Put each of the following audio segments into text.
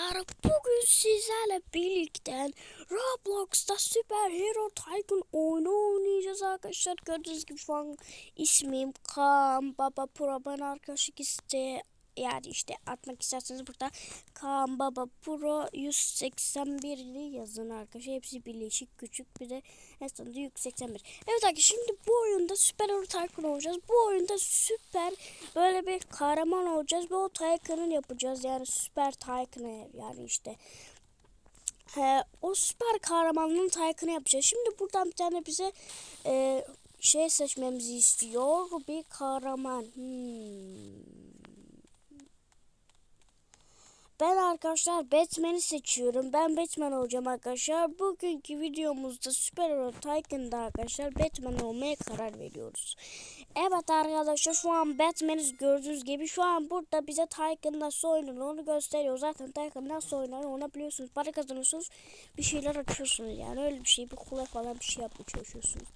arkadaşlar bugün sizlerle birlikte Roblox'ta Süper Hero Tycoon oyunu oynayacağız arkadaşlar. Gördüğünüz gibi şu an ismim Kaan Baba Pro. Ben arkadaşlık iste yani işte atmak isterseniz burada Kaan Baba Pro 181'i yazın arkadaşlar. Hepsi birleşik küçük bir de en sonunda 181. Evet arkadaşlar şimdi bu oyunda Süper Hero Tycoon olacağız. Bu oyunda süper böyle bir kahraman olacağız ve o Tycoon'u yapacağız. Yani süper Tycoon'u yani işte He, o süper kahramanlığın Tycoon'u yapacağız. Şimdi buradan bir tane bize e, şey seçmemizi istiyor. Bir kahraman. Hmm. Ben arkadaşlar Batman'i seçiyorum. Ben Batman olacağım arkadaşlar. Bugünkü videomuzda Süper Hero Tycoon'da arkadaşlar Batman olmaya karar veriyoruz. Evet arkadaşlar şu an Batman'i gördüğünüz gibi şu an burada bize Tycoon nasıl oynanır onu gösteriyor. Zaten Tycoon nasıl oynanır onu biliyorsunuz. Para kazanıyorsunuz. Bir şeyler açıyorsunuz yani öyle bir şey bir kule falan bir şey yapmaya çalışıyorsunuz.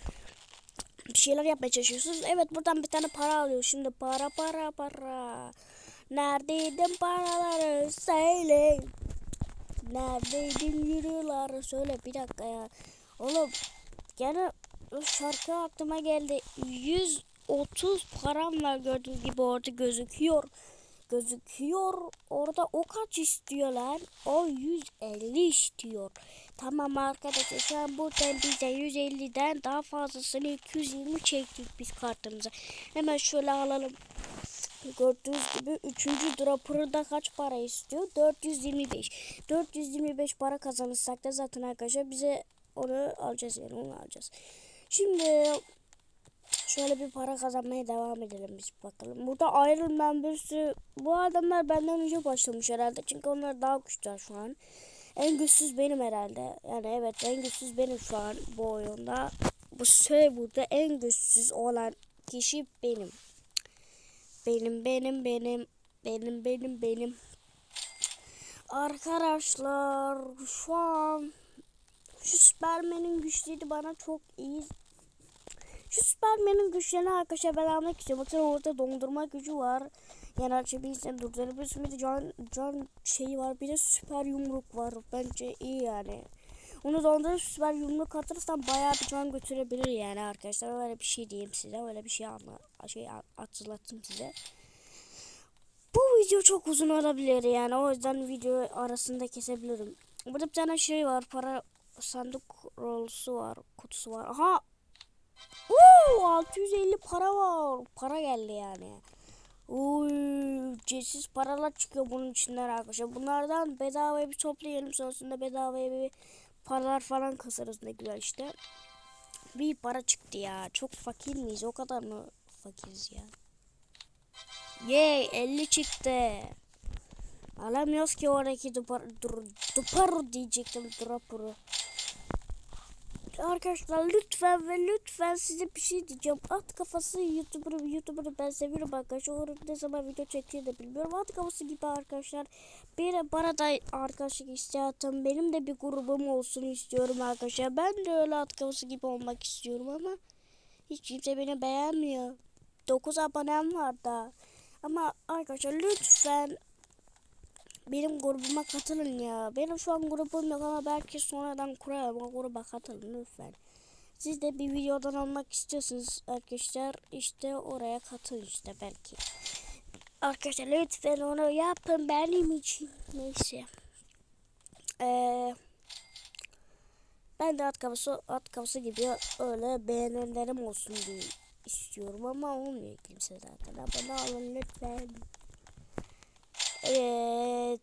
Bir şeyler yapmaya çalışıyorsunuz. Evet buradan bir tane para alıyor. Şimdi para para para. Neredeydin paraları söyle. Neredeydin yürüyorlar söyle bir dakika ya. Oğlum gene şarkı aklıma geldi. 130 param var gördüğünüz gibi orada gözüküyor. Gözüküyor. Orada o kaç istiyorlar? O 150 istiyor. Tamam arkadaşlar şu an buradan bize 150'den daha fazlasını 220 çektik biz kartımıza. Hemen şöyle alalım. Gördüğünüz gibi 3. dropper'da kaç para istiyor? 425. 425 para kazanırsak da zaten arkadaşlar bize onu alacağız yani onu alacağız. Şimdi şöyle bir para kazanmaya devam edelim biz bakalım. Burada Iron Man bir sürü bu adamlar benden önce başlamış herhalde. Çünkü onlar daha güçlü şu an. En güçsüz benim herhalde. Yani evet en güçsüz benim şu an bu oyunda. Bu serverda en güçsüz olan kişi benim. Benim benim benim benim benim benim. Arkadaşlar şu an şu Superman'in güçleri bana çok iyi. Şu Superman'in güçlerini arkadaşlar ben almak istiyorum. Bakın orada dondurma gücü var. Yani açabilirsem durdurabilirsin. Bir de can, can şeyi var. Bir de süper yumruk var. Bence iyi yani. Onu dondurup süper yumruk atırsam bayağı bir can götürebilir yani arkadaşlar. Öyle bir şey diyeyim size. Öyle bir şey anla şey hatırlattım size. Bu video çok uzun olabilir yani. O yüzden video arasında kesebilirim. Burada bir tane şey var. Para sandık rolusu var. Kutusu var. Aha. Oo, 650 para var. Para geldi yani. Uy, ücretsiz paralar çıkıyor bunun içinden arkadaşlar. Bunlardan bedavaya bir toplayalım. Sonrasında bedavaya bir paralar falan kasarız ne güzel işte. Bir para çıktı ya. Çok fakir miyiz? O kadar mı fakiriz ya? Yay 50 çıktı. Alamıyoruz ki oradaki dupar, dur, duparu diyecektim dupuru. Arkadaşlar lütfen ve lütfen size bir şey diyeceğim. At kafası YouTuber'ı YouTuber'ı ben seviyorum arkadaşlar. O ne zaman video çektiğini de bilmiyorum. At kafası gibi arkadaşlar. Bir bana da arkadaşlık istiyorum. Benim de bir grubum olsun istiyorum arkadaşlar. Ben de öyle at kafası gibi olmak istiyorum ama hiç kimse beni beğenmiyor. 9 abonem var da. Ama arkadaşlar lütfen benim grubuma katılın ya. Benim şu an grubum yok ama belki sonradan kurarım. O gruba katılın lütfen. Siz de bir videodan almak istiyorsunuz arkadaşlar. işte oraya katılın işte belki. Arkadaşlar lütfen onu yapın benim için. Neyse. Ee, ben de at kafası, at kafası gibi öyle beğenilerim olsun diye istiyorum ama olmuyor kimse zaten. Abone olun lütfen. Evet.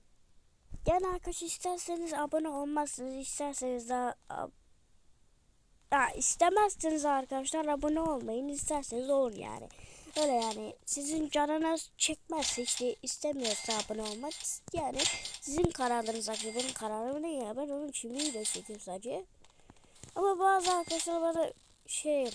Yani arkadaşlar isterseniz abone olmazsınız. isterseniz de ya istemezseniz arkadaşlar abone olmayın. isterseniz olun yani. Öyle yani sizin canınız çekmezse işte istemiyorsa abone olmak yani sizin kararınız arkadaşlar benim kararım değil ya ben onun için video çekiyorum sadece. Ama bazı arkadaşlar bana şey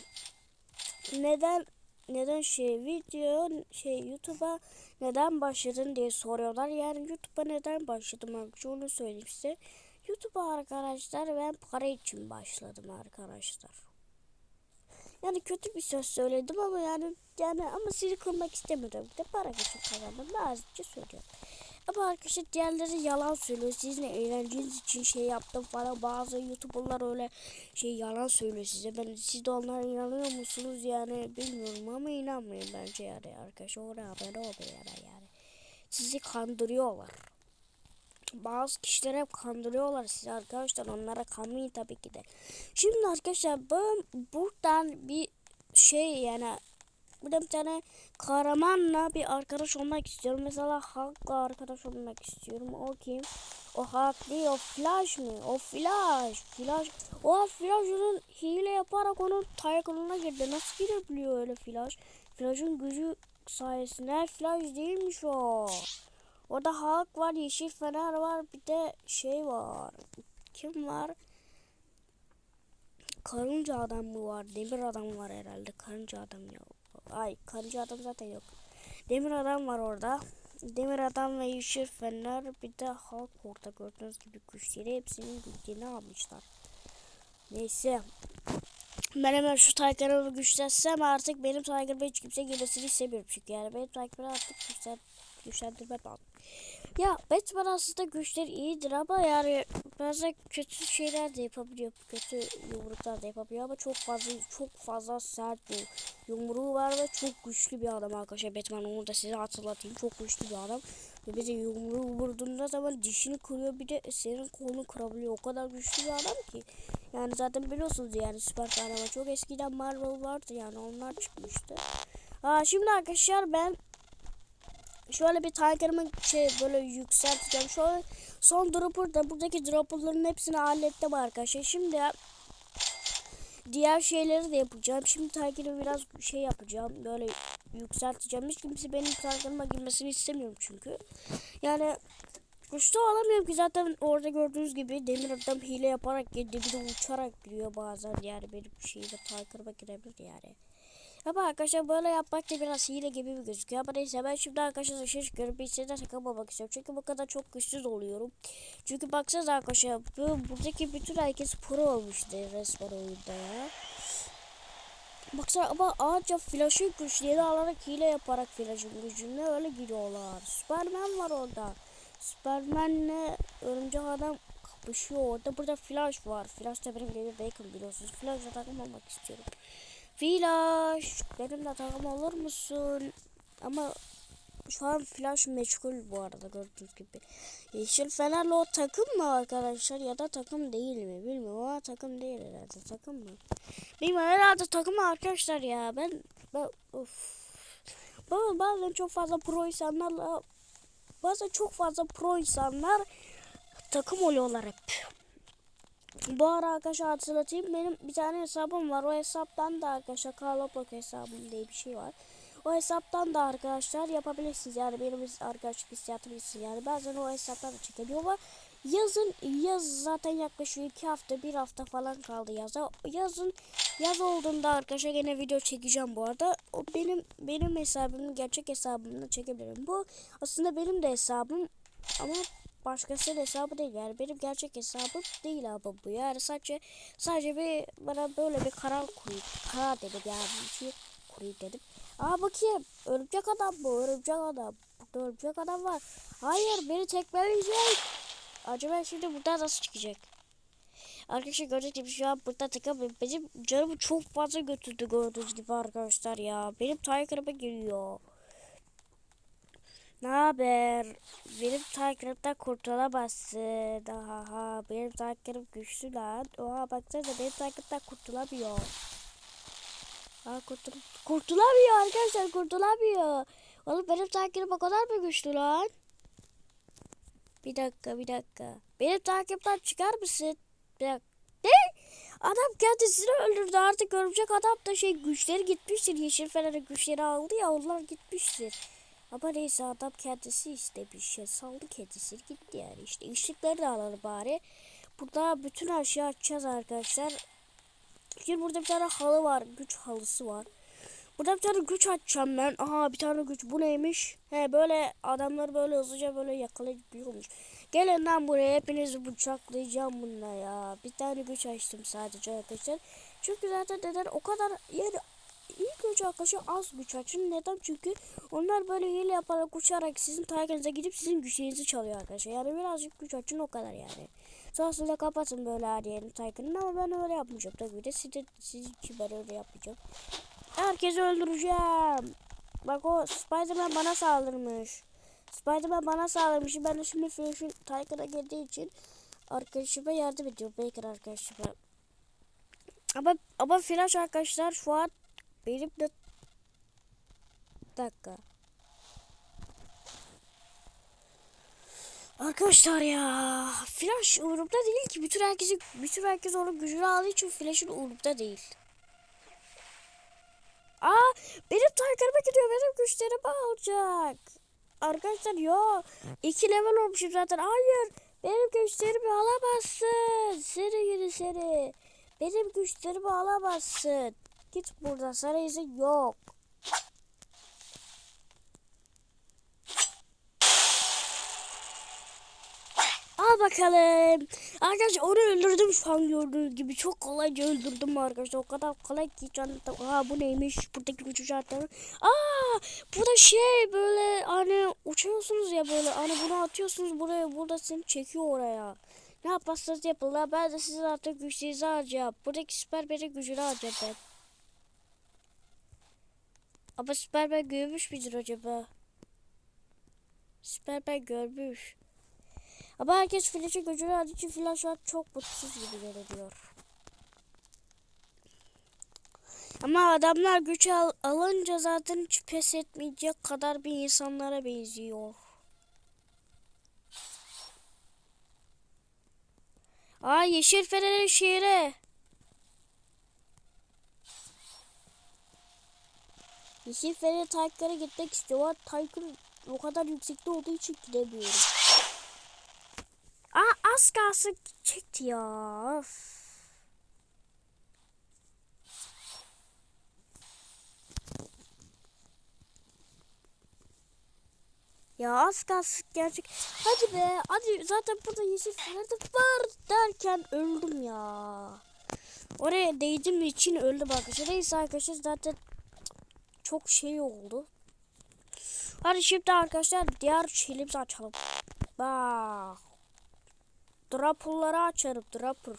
neden neden şey video şey YouTube'a neden başladın diye soruyorlar. Yani YouTube'a neden başladım arkadaşlar onu söyleyeyim size. YouTube'a arkadaşlar ben para için başladım arkadaşlar. Yani kötü bir söz söyledim ama yani yani ama sizi kırmak istemiyorum. De para için kazandım. Azıcık söylüyorum. Ama arkadaşlar diğerleri yalan söylüyor. Sizin eğlenceniz için şey yaptım falan. Bazı YouTuber'lar öyle şey yalan söylüyor size. Ben siz de onlara inanıyor musunuz yani bilmiyorum ama inanmayın bence yani arkadaşlar. Oraya haber olmuyor yani. Sizi kandırıyorlar. Bazı kişiler hep kandırıyorlar sizi arkadaşlar. Onlara kanmayın tabii ki de. Şimdi arkadaşlar ben buradan bir şey yani burada bir tane kahramanla bir arkadaş olmak istiyorum. Mesela Hulk'la arkadaş olmak istiyorum. O kim? O Hulk değil o Flash mı? O Flash. Flash. O Flash onun hile yaparak onun taykonuna girdi. Nasıl girebiliyor öyle Flash? Flash'ın gücü sayesinde Flash değilmiş o. Orada Hulk var, Yeşil Fener var, bir de şey var. Kim var? Karınca adam mı var? Demir adam var herhalde. Karınca adam yok. Ay karınca adam zaten yok. Demir adam var orada. Demir adam ve yeşil fener bir de halk orada gördüğünüz gibi güçleri hepsinin güçlerini almışlar. Neyse. Ben hemen şu Tiger'ı güçlensem artık benim Tiger'ıma hiç kimse girmesini istemiyorum çünkü yani benim Tiger'ı artık güçlen, güçlendirmem lazım. Ya Batman aslında güçleri iyidir ama yani bazen kötü şeyler de yapabiliyor. Kötü yumruklar da yapabiliyor ama çok fazla çok fazla sert bir yumruğu var ve çok güçlü bir adam arkadaşlar. Batman onu da size hatırlatayım. Çok güçlü bir adam. Ve bize yumruğu vurduğunda zaman dişini kırıyor bir de senin kolunu kırabiliyor. O kadar güçlü bir adam ki. Yani zaten biliyorsunuz yani süper kahraman çok eskiden Marvel vardı yani onlar çıkmıştı. Aa, şimdi arkadaşlar ben şöyle bir Tiger'ımı şey böyle yükselteceğim. Şöyle son dropper da buradaki dropperların hepsini hallettim arkadaşlar. Şimdi diğer şeyleri de yapacağım. Şimdi Tiger'ı biraz şey yapacağım. Böyle yükselteceğim. Hiç kimse benim Tiger'ıma girmesini istemiyorum çünkü. Yani güçlü olamıyorum ki zaten orada gördüğünüz gibi demir adam hile yaparak girdi. Bir de uçarak giriyor bazen yani benim şeyde Tiger'ıma girebilir yani. Ama arkadaşlar böyle yapmak da biraz hile gibi bir gözüküyor. Ama neyse ben şimdi arkadaşlar dışarı çıkıyorum. Bir şeyden takılmamak istiyorum. Çünkü bu kadar çok güçsüz oluyorum. Çünkü baksanıza arkadaşlar bu, buradaki bütün herkes pro olmuştu resmen oyunda ya. Baksana ama ancak flash'ın güçlerini alarak hile yaparak flash'ın gücüne öyle gidiyorlar. Superman var orada. Superman'le örümcek adam kapışıyor orada. Burada flash var. Flash da benim gibi bacon biliyorsunuz. Flash'la takılmamak istiyorum. Flash benimle takım olur musun? Ama şu an Flash meçhul bu arada gördüğünüz gibi. Yeşil Fener'le o takım mı arkadaşlar ya da takım değil mi bilmiyorum ama takım değil herhalde takım mı? Bilmiyorum herhalde takım arkadaşlar ya ben, ben of. Bazen çok fazla pro insanlarla bazen çok fazla pro insanlar takım oluyorlar hep. Bu ara arkadaşlar hatırlatayım. Benim bir tane hesabım var. O hesaptan da arkadaşlar Carlopok hesabım diye bir şey var. O hesaptan da arkadaşlar yapabilirsiniz. Yani benim arkadaşlık hissiyatım yani bazen o hesaptan da çekebiliyorlar. Yazın yaz zaten yaklaşık iki hafta bir hafta falan kaldı yaza. Yazın yaz olduğunda arkadaşlar yine video çekeceğim bu arada. O benim benim hesabımın gerçek hesabımda çekebilirim. Bu aslında benim de hesabım ama başkasının hesabı değil yani benim gerçek hesabım değil abi bu yani sadece sadece bir bana böyle bir karar kurayım karar dedim yani bir şey kurayım dedim. Aa bakayım örümcek adam bu örümcek adam burada örümcek adam var. Hayır beni tekmeleyecek. Acaba şimdi buradan nasıl çıkacak? Arkadaşlar gördüğünüz gibi şu an burada takım benim canımı çok fazla götürdü gördüğünüz gibi arkadaşlar ya. Benim Tiger'ıma giriyor. Ne haber? Benim takipten kurtulamazsın. Aha, benim takipim güçlü lan. Oha baksana benim takipten kurtulamıyor. Aa, kurtul kurtulamıyor arkadaşlar kurtulamıyor. Oğlum benim takipim o kadar mı güçlü lan? Bir dakika bir dakika. Benim takipten çıkar mısın? Bir dakika. Ne? Adam kendisini öldürdü artık örümcek adam da şey güçleri gitmiştir. Yeşil Fener'in güçleri aldı ya onlar gitmiştir. Ama neyse adam kendisi istemiş. Ya, saldı kendisi gitti yani. İşte ışıkları da alalım bari. Burada bütün her şeyi açacağız arkadaşlar. Şimdi burada bir tane halı var. Güç halısı var. Burada bir tane güç açacağım ben. Aha bir tane güç. Bu neymiş? He böyle adamları böyle hızlıca böyle yakalayabiliyormuş. Gelin lan buraya hepinizi bıçaklayacağım bununla ya. Bir tane güç açtım sadece arkadaşlar. Çünkü zaten neden o kadar yani ilk önce arkadaşlar az güç açın. Neden? Çünkü onlar böyle hile yaparak uçarak sizin targetinize gidip sizin güçlerinizi çalıyor arkadaşlar. Yani birazcık güç açın o kadar yani. Sonrasında kapatın böyle her yerini ama ben öyle yapmayacağım tabii de siz, siz için ben öyle yapmayacağım. Herkesi öldüreceğim. Bak o Spiderman bana saldırmış. Spiderman bana saldırmış. Ben de şimdi Flash'ın Tiger'a girdiği için arkadaşıma yardım ediyorum. Baker arkadaşıma. Ama ama Flash arkadaşlar şu an benim de dakika. Arkadaşlar ya Flash umurumda değil ki bütün herkesi bütün herkes onun gücünü aldığı için Flash'ın umurumda değil. Aa benim Tiger'ıma gidiyor benim güçlerimi alacak. Arkadaşlar yo iki level olmuşum zaten hayır benim güçlerimi alamazsın seni gidi seni benim güçlerimi alamazsın git buradan sana izin yok. Al bakalım. Arkadaşlar onu öldürdüm şu an gördüğünüz gibi. Çok kolayca öldürdüm arkadaşlar. O kadar kolay ki canım. Aa bu neymiş? Buradaki gücü zaten. Aa bu şey böyle hani uçuyorsunuz ya böyle. Hani bunu atıyorsunuz buraya. Burada seni çekiyor oraya. Ne yaparsanız yapın. Ben de sizin artık güçlerinizi alacağım. Buradaki süper beni gücünü ben. Ama Superman görmüş müdür acaba? Superman görmüş. Ama herkes Flash'e gücünü aldığı için Flash şu an çok mutsuz gibi görünüyor. Ama adamlar güç al alınca zaten hiç pes etmeyecek kadar bir insanlara benziyor. Aa Yeşil Fener'in şehri. Fener Taykar'a gitmek istiyor. Ama Taykır o kadar yüksekte olduğu için gidemiyorum. Aa az kalsın gidecekti ya. Of. Ya az kalsın gerçek. Hadi be. Hadi zaten burada yeşil fener var derken öldüm ya. Oraya değdim için öldüm arkadaşlar. Neyse arkadaşlar zaten çok şey oldu. Hadi şimdi arkadaşlar diğer şeyimizi açalım. Bak. Dropper'ları açarım. Dropper.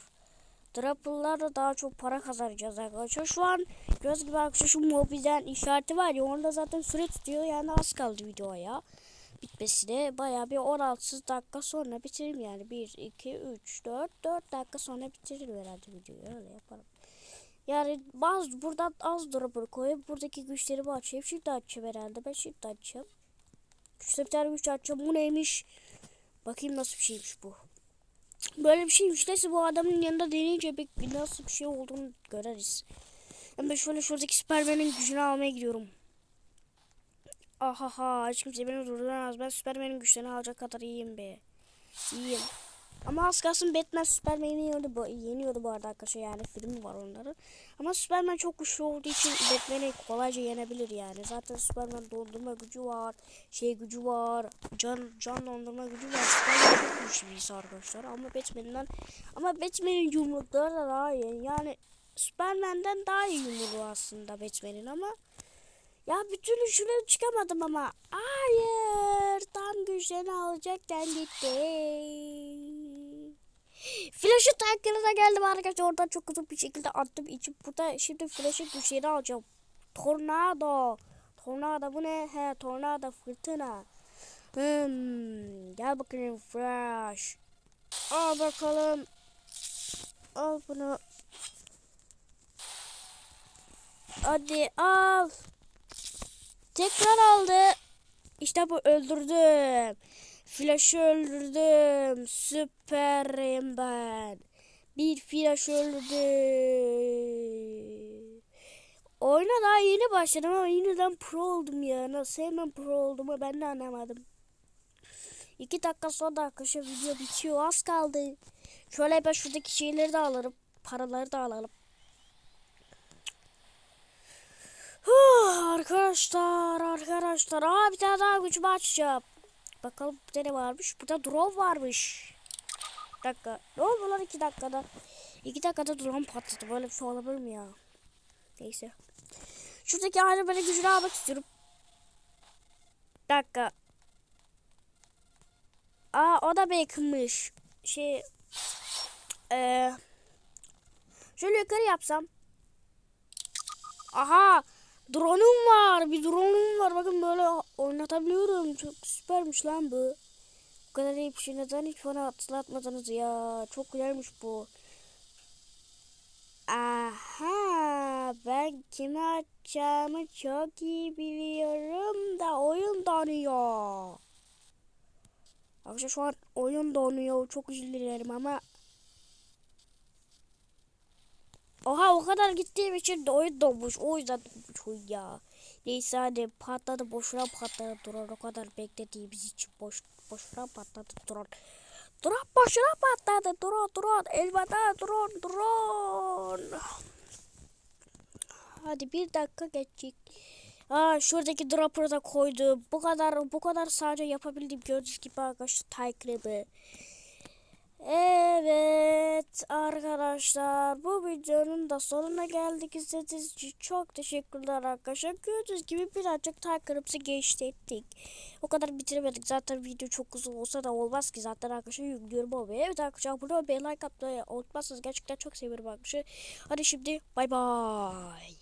Dropper'larla daha çok para kazanacağız arkadaşlar. Şu an göz gibi arkadaşlar şu mobilden işareti var ya onda zaten süre tutuyor. Yani az kaldı videoya bitmesine. Baya bir 16 dakika sonra bitiririm yani. 1, 2, 3, 4, 4 dakika sonra bitiririm herhalde videoyu. Öyle yaparım. Yani bazı buradan az dropper koyup buradaki güçlerimi açayım. Şimdi açacağım herhalde. Ben şimdi açacağım. Şurada bir tane güç açacağım. Bu neymiş? Bakayım nasıl bir şeymiş bu. Böyle bir şeymiş. Neyse bu adamın yanında deneyince bir nasıl bir şey olduğunu göreriz. Ben şöyle şuradaki Superman'in gücünü almaya gidiyorum. Ahaha hiç kimse beni durduramaz. Ben Superman'in güçlerini alacak kadar iyiyim be. İyiyim. Ama az kalsın Batman Superman'i yeniyordu bu, yeniyordu bu arada arkadaşlar yani filmi var onların. Ama Superman çok güçlü olduğu için Batman'i kolayca yenebilir yani. Zaten Superman dondurma gücü var, şey gücü var, can can dondurma gücü var. Superman çok güçlü birisi arkadaşlar ama Batman'den ama Batman'in yumrukları da daha iyi. Yani Superman'den daha iyi yumruğu aslında Batman'in ama ya türlü şuraya çıkamadım ama. Hayır. Tam güçlerini alacakken gitti. Flash'ı tanklarına geldim arkadaşlar. Oradan çok hızlı bir şekilde attım. İçim burada şimdi Flash'ın güçlerini alacağım. Tornado. Tornado bu ne? He tornado fırtına. Hmm, gel bakalım Flash. Al bakalım. Al bunu. Hadi al. Tekrar aldı. İşte bu öldürdüm. Flash'ı öldürdüm. Süperim ben. Bir flash öldürdüm. Oyuna daha yeni başladım ama yeniden pro oldum ya. Nasıl hemen pro oldum ben de anlamadım. İki dakika sonra arkadaşlar video bitiyor. Az kaldı. Şöyle ben şuradaki şeyleri de alırım. Paraları da alalım. Huh, arkadaşlar arkadaşlar. Aa bir tane daha gücümü açacağım. Bakalım burada ne varmış. Burada drone varmış. Bir dakika. Ne oldu lan iki dakikada? İki dakikada drone patladı. Böyle bir şey olabilir mi ya? Neyse. Şuradaki Iron Man'in gücünü almak istiyorum. Bir dakika. Aa o da bacon'mış. Şey. Eee. Şöyle yukarı yapsam. Aha. Drone'um var. Bir drone'um var. Bakın böyle oynatabiliyorum. Çok süpermiş lan bu. Bu kadar iyi bir şey neden hiç bana hatırlatmadınız ya. Çok güzelmiş bu. Aha. Ben kimi açacağımı çok iyi biliyorum da oyun donuyor. Arkadaşlar şu an oyun donuyor. Çok dilerim ama Oha o kadar gittiğim için de oyun donmuş. O yüzden donmuş ya. Neyse hadi patladı boşuna patladı drone. O kadar beklediğimiz için boş boşuna patladı drone. Drone boşuna patladı drone drone. Elveda drone drone. Hadi bir dakika geçecek. Aa şuradaki dropper'ı da koydum. Bu kadar bu kadar sadece yapabildiğim gördüğünüz gibi arkadaşlar Tycrab'ı. Evet arkadaşlar bu videonun da sonuna geldik. İzlediğiniz için çok teşekkürler arkadaşlar. Gördüğünüz gibi birazcık takırıpsı geçti ettik. O kadar bitiremedik. Zaten video çok uzun olsa da olmaz ki. Zaten arkadaşlar yüklüyorum o Evet arkadaşlar abone olmayı like atmayı unutmazsanız gerçekten çok seviyorum arkadaşlar. Hadi şimdi bay bay.